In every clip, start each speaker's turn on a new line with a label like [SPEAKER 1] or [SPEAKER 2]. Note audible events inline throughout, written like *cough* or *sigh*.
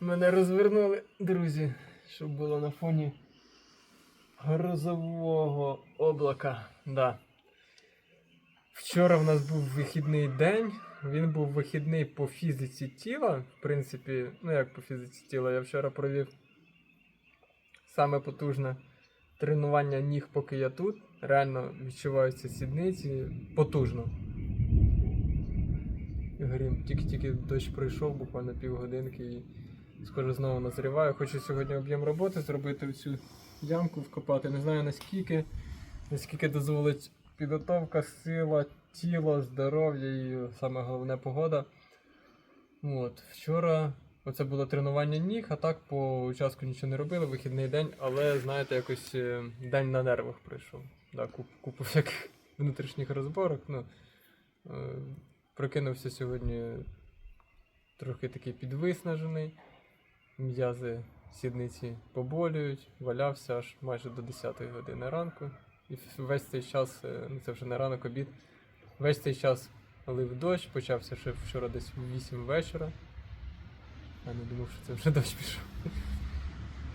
[SPEAKER 1] Мене розвернули, друзі, щоб було на фоні грозового облака. Да. Вчора в нас був вихідний день. Він був вихідний по фізиці тіла. В принципі, ну як по фізиці тіла, я вчора провів саме потужне тренування ніг, поки я тут. Реально відчуваються сідниці потужно. Грім, тільки-тільки дощ пройшов, буквально півгодинки і скоро знову назріваю. Хочу сьогодні об'єм роботи зробити цю ямку вкопати. Не знаю наскільки, наскільки дозволить підготовка, сила, тіло, здоров'я і саме головне погода. От, вчора оце було тренування ніг, а так по участку нічого не робили, вихідний день, але знаєте, якось е, день на нервах прийшов. Да, куп, купу всяких внутрішніх розборок. Ну, е, прокинувся сьогодні трохи такий підвиснажений. М'язи сідниці поболюють, валявся аж майже до 10 години ранку. І весь цей час, е, ну це вже не ранок обід, весь цей час лив дощ, почався ще вчора десь в 8 вечора. Я не думав, що це вже дощ пішов.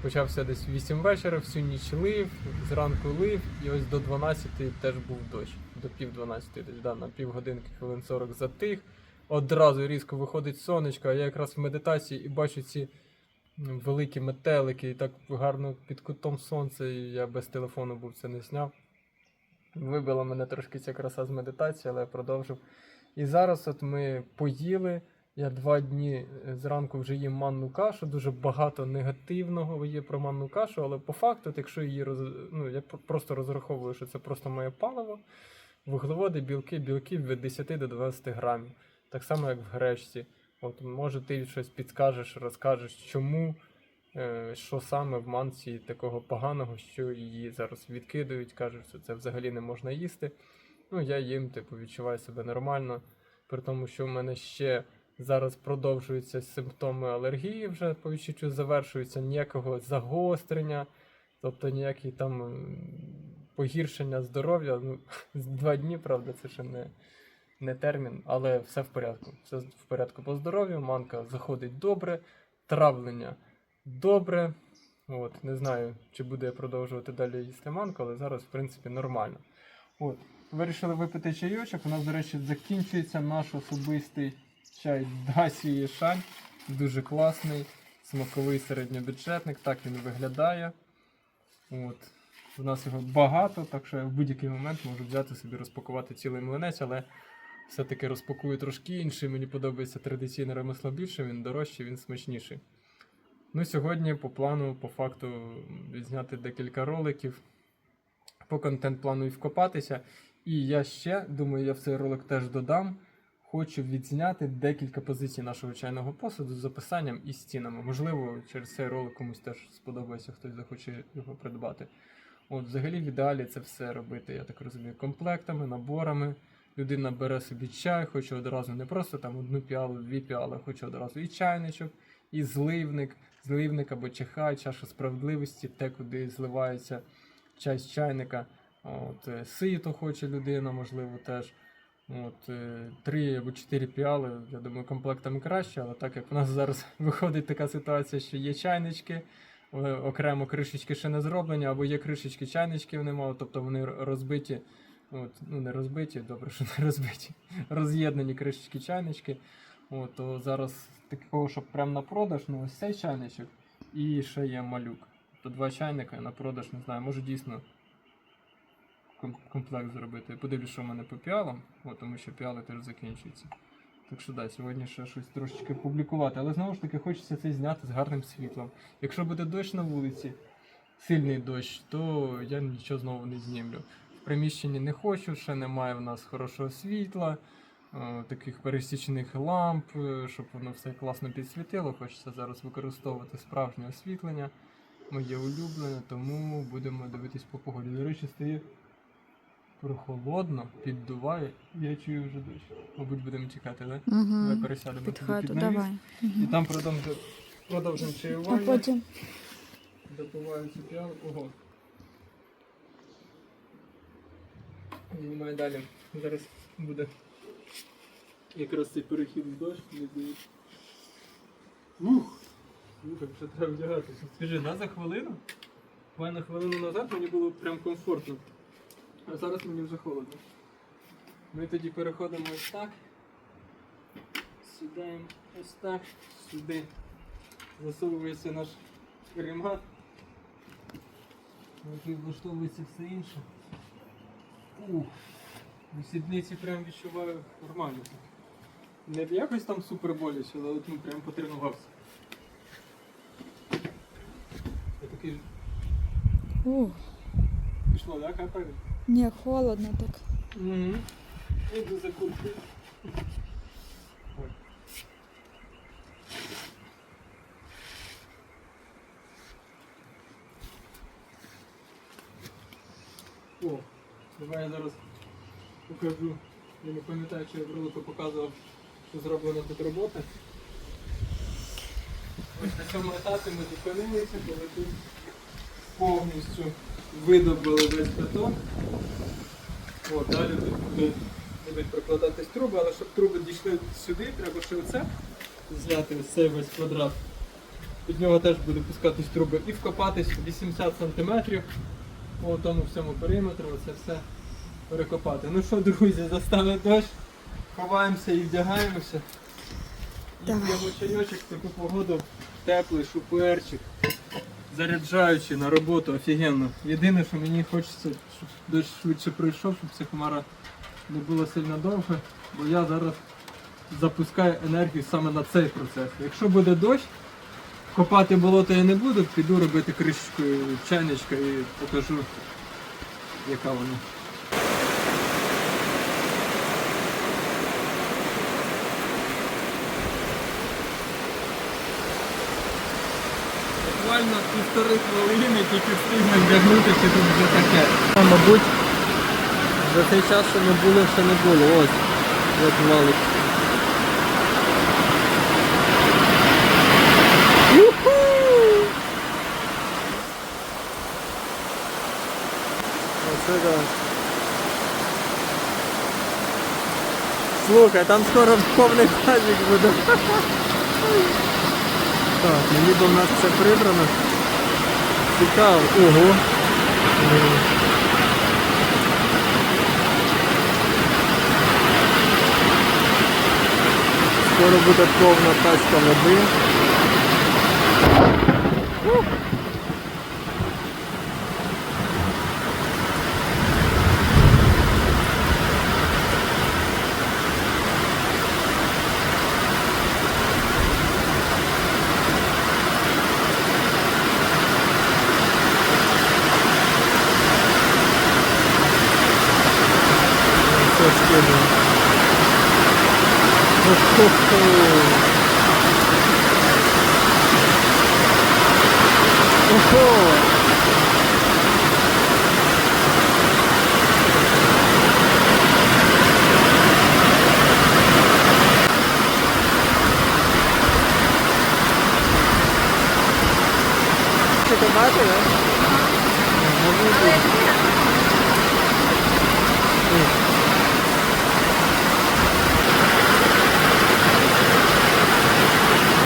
[SPEAKER 1] Почався десь в 8 вечора, всю ніч лив, зранку лив, і ось до 12 теж був дощ. До пів 12 десь, да, на півгодинки, хвилин 40 затих. Одразу різко виходить сонечко, а я якраз в медитації і бачу ці великі метелики, і так гарно під кутом сонця, і я без телефону був це не зняв. Вибила мене трошки ця краса з медитації, але я продовжив. І зараз от ми поїли. Я два дні е, зранку вже їм манну кашу. Дуже багато негативного є про манну кашу, але по факту, якщо її роз... ну, я просто розраховую, що це просто моє паливо, вуглеводи, білки, білки від 10 до 20 грамів. Так само, як в гречці. От, може, ти щось підскажеш, розкажеш, чому, е, що саме в манці такого поганого, що її зараз відкидають, кажуть, що це взагалі не можна їсти. Ну, я їм, типу, відчуваю себе нормально, при тому, що в мене ще зараз продовжуються симптоми алергії, вже по відчуттю завершуються ніякого загострення, тобто ніякі там погіршення здоров'я. Ну, *laughs* два дні, правда, це ще не, не термін, але все в порядку. Все в порядку по здоров'ю, манка заходить добре, травлення добре. От, не знаю, чи буду я продовжувати далі їсти манку, але зараз, в принципі, нормально. От, вирішили випити чайочок. У нас, до речі, закінчується наш особистий чай Дасі Шань. Дуже класний, смаковий середньобюджетник. Так він виглядає. От. У нас його багато, так що я в будь-який момент можу взяти собі розпакувати цілий млинець, але все-таки розпакую трошки інший. Мені подобається традиційне ремесло більше, він дорожчий, він смачніший. Ну, сьогодні по плану, по факту, відзняти декілька роликів. По контент-плану і вкопатися. І я ще, думаю, я в цей ролик теж додам. Хочу відзняти декілька позицій нашого чайного посуду з описанням і стінами. Можливо, через цей ролик комусь теж сподобається, хтось захоче його придбати. От, взагалі, в ідеалі це все робити, я так розумію, комплектами, наборами. Людина бере собі чай, хоче одразу не просто там одну піалу, дві піали, хоче одразу і чайничок, і зливник, зливник або чахай, чаша справедливості, те, куди зливається чай з чайника. От, е, сито хоче людина, можливо, теж. От, е, три або чотири піали, я думаю, комплектами краще, але так як в нас зараз *laughs* виходить така ситуація, що є чайнички, е, окремо кришечки ще не зроблені, або є кришечки, чайничків немає, тобто вони розбиті. От, ну не розбиті, добре, що не розбиті. *laughs* Роз'єднані кришечки, чайнички. От, то зараз такого, щоб прямо на продаж, ну ось цей чайничок і ще є малюк. То два чайника на продаж, не знаю, може дійсно комплект зробити. Подивлюсь, що в мене по піалам, от, тому що піали теж закінчуються. Так що да, сьогодні ще щось трошечки публікувати. Але знову ж таки хочеться це зняти з гарним світлом. Якщо буде дощ на вулиці, сильний дощ, то я нічого знову не знімлю. Приміщенні не хочу, ще немає в нас хорошого світла, е, таких пересічних ламп, е, щоб воно все класно підсвітило. Хочеться зараз використовувати справжнє освітлення, моє улюблене, тому будемо дивитись по погоді. До речі, стає прохолодно, піддуває, я чую вже дощ. Мабуть, будемо чекати? Да? Давай
[SPEAKER 2] Угу.
[SPEAKER 1] пересядемо
[SPEAKER 2] Під хату,
[SPEAKER 1] під навіс.
[SPEAKER 2] давай.
[SPEAKER 1] І там продовжимо продовжимо
[SPEAKER 2] А потім
[SPEAKER 1] Допиваю цю піалу. Ого. Знімаю далі. Зараз буде якраз цей перехід в дощ, мені здається. Ух! Слухай, вже треба вдягатися. Скажи, да, за хвилину? Буквально хвилину назад мені було прям комфортно. А зараз мені вже холодно. Ми тоді переходимо ось так. Сідаємо ось так, сюди. Засовується наш ремат. Який влаштовується все інше. Ух. На сідниці прям відчуваю нормально. Не якось там супер боляче, але от, ну, прям потренувався. Я такий
[SPEAKER 2] Ух,
[SPEAKER 1] пішло, да, капель?
[SPEAKER 2] не холодно так.
[SPEAKER 1] Угу. Іду за курткою. Ой. О, давай я зараз покажу. Я не пам'ятаю, чи я в ролику показував, що зроблена тут робота. Ось на цьому етапі ми зупинилися, коли тут повністю видобили весь бетон. От, далі тут будуть прокладатись труби, але щоб труби дійшли сюди, треба ще оце зняти ось цей весь квадрат. Під нього теж буде пускатись труби і вкопатись 80 см по тому всьому периметру, оце все перекопати. Ну що, друзі, застали дощ, ховаємося і вдягаємося. І п'ємо чайочок в таку погоду, теплий, шуперчик. Заряджаючи на роботу офігенно. Єдине, що мені хочеться, щоб дощ швидше пройшов, щоб ця хмара не була сильно довга, бо я зараз запускаю енергію саме на цей процес. Якщо буде дощ, копати болото я не буду, піду робити кришечкою чайничка і покажу, яка вона. Буквально півтори хвилини тільки встигли вдягнутися тут вже таке. А, мабуть, за цей час, що ми були, ще не було. Ось, як валик. Да. Слухай, там скоро повний тазик буде. Так, ну ніби в нас все прибрано. Цікаво. Ого. Скоро буде повна тачка води. Ух. Все скидно. Охо-хо. Охо. Ти то бачиш, да? Може бути.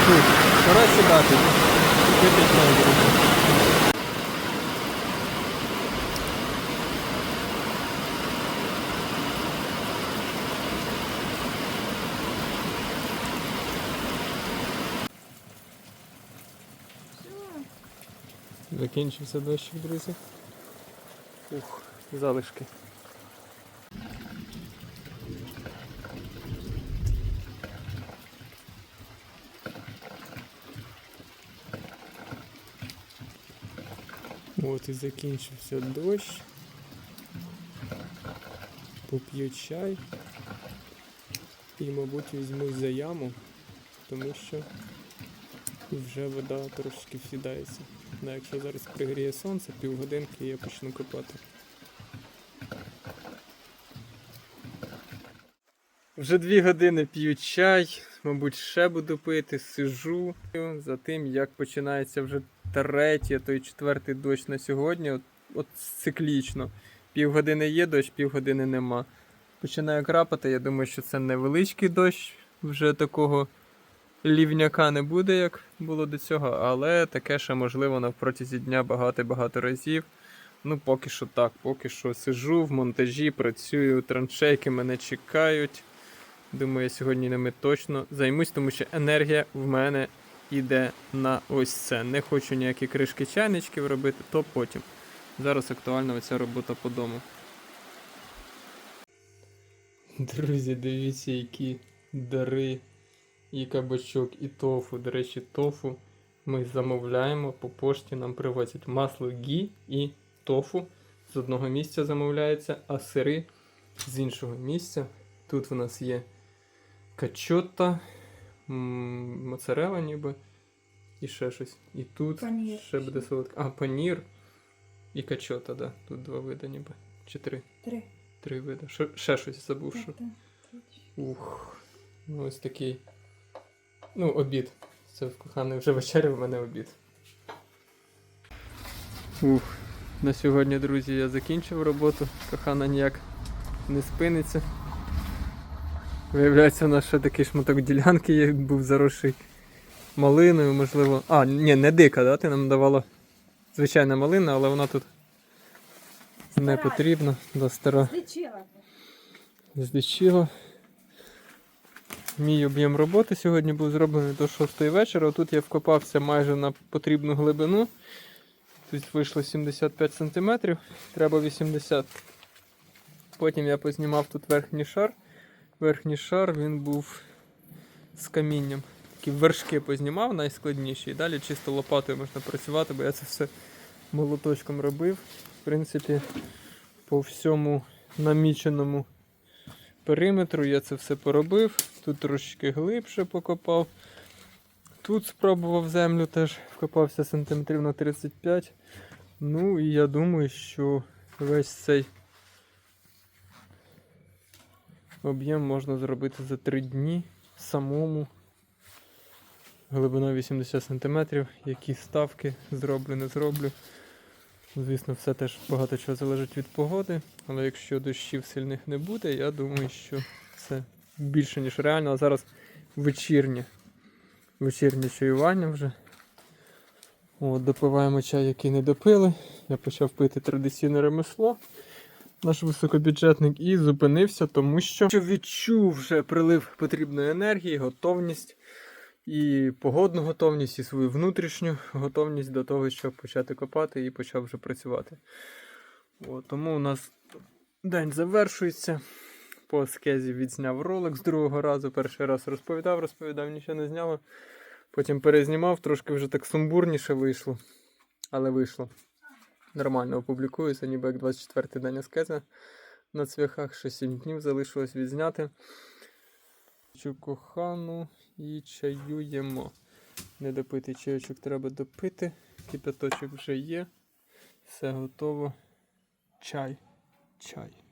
[SPEAKER 1] Фу, Пора сідати. Випить буде. Закінчився дощик, друзі. Ух, залишки. От і закінчився дощ. Поп'ю чай. І, мабуть, візьмусь за яму, тому що вже вода трошки всідається. Ну, якщо зараз пригріє сонце, півгодинки я почну копати. Вже дві години п'ю чай, мабуть, ще буду пити, сижу за тим, як починається вже третій, то й четвертий дощ на сьогодні. От, от циклічно. Півгодини є дощ, півгодини нема. Починає крапати. Я думаю, що це невеличкий дощ вже такого лівняка не буде, як було до цього, але таке ще можливо на протязі дня багато-багато разів. Ну, поки що так, поки що сижу в монтажі, працюю, траншейки мене чекають. Думаю, сьогодні ними точно займусь, тому що енергія в мене йде на ось це. Не хочу ніякі кришки чайничків робити, то потім. Зараз актуальна оця робота по дому. Друзі, дивіться, які дари, і кабачок, і тофу. До речі, тофу ми замовляємо по пошті, нам привозять масло гі і тофу. З одного місця замовляється, а сири з іншого місця. Тут в нас є качота, моцарела ніби. І ще щось. І тут
[SPEAKER 2] Панір
[SPEAKER 1] ще буде солодке. А, панір і качота, да. Тут два види ніби. Чи три.
[SPEAKER 2] Три.
[SPEAKER 1] Три види. Що, ще щось забув. Що. Ух. Ну, ось такий. Ну, обід. Це в коханий вже вечеря, в мене обід. Ух. На сьогодні, друзі, я закінчив роботу. Кохана ніяк не спиниться. Виявляється, у нас ще такий шматок ділянки є, був заросший малиною, можливо. А, ні, не дика, да? Ти нам давала звичайна малина, але вона тут не потрібна, да, стара
[SPEAKER 2] Лічила.
[SPEAKER 1] здичило. Мій об'єм роботи сьогодні був зроблений до 6 вечора. Тут я вкопався майже на потрібну глибину. Тут вийшло 75 см, треба 80 Потім я познімав тут верхній шар. Верхній шар він був з камінням. Такі вершки познімав, найскладніші. І далі чисто лопатою можна працювати, бо я це все молоточком робив. В принципі, по всьому наміченому периметру я це все поробив. Тут трошки глибше покопав. Тут спробував землю теж вкопався сантиметрів на 35. Ну і я думаю, що весь цей об'єм можна зробити за 3 дні самому. Глибина 80 см. Які ставки зроблю, не зроблю. Звісно, все теж багато чого залежить від погоди, але якщо дощів сильних не буде, я думаю, що це більше, ніж реально. А зараз вечірнє. Вечірнє чаювання вже. От, допиваємо чай, який не допили. Я почав пити традиційне ремесло, наш високобюджетник, і зупинився, тому що відчув вже прилив потрібної енергії, готовність і погодну готовність, і свою внутрішню готовність до того, щоб почати копати і почав вже працювати. От, тому у нас день завершується. По аскезі відзняв ролик з другого разу. Перший раз розповідав, розповідав, нічого не зняло. Потім перезнімав, трошки вже так сумбурніше вийшло. Але вийшло. Нормально опублікуюся, ніби як 24-й день аскези на цвяхах. Ще 7 днів залишилось відзняти. Цю кохану і чаюємо. Недопитий чайочок треба допити. Кипяточок вже є. Все готово. Чай. Чай.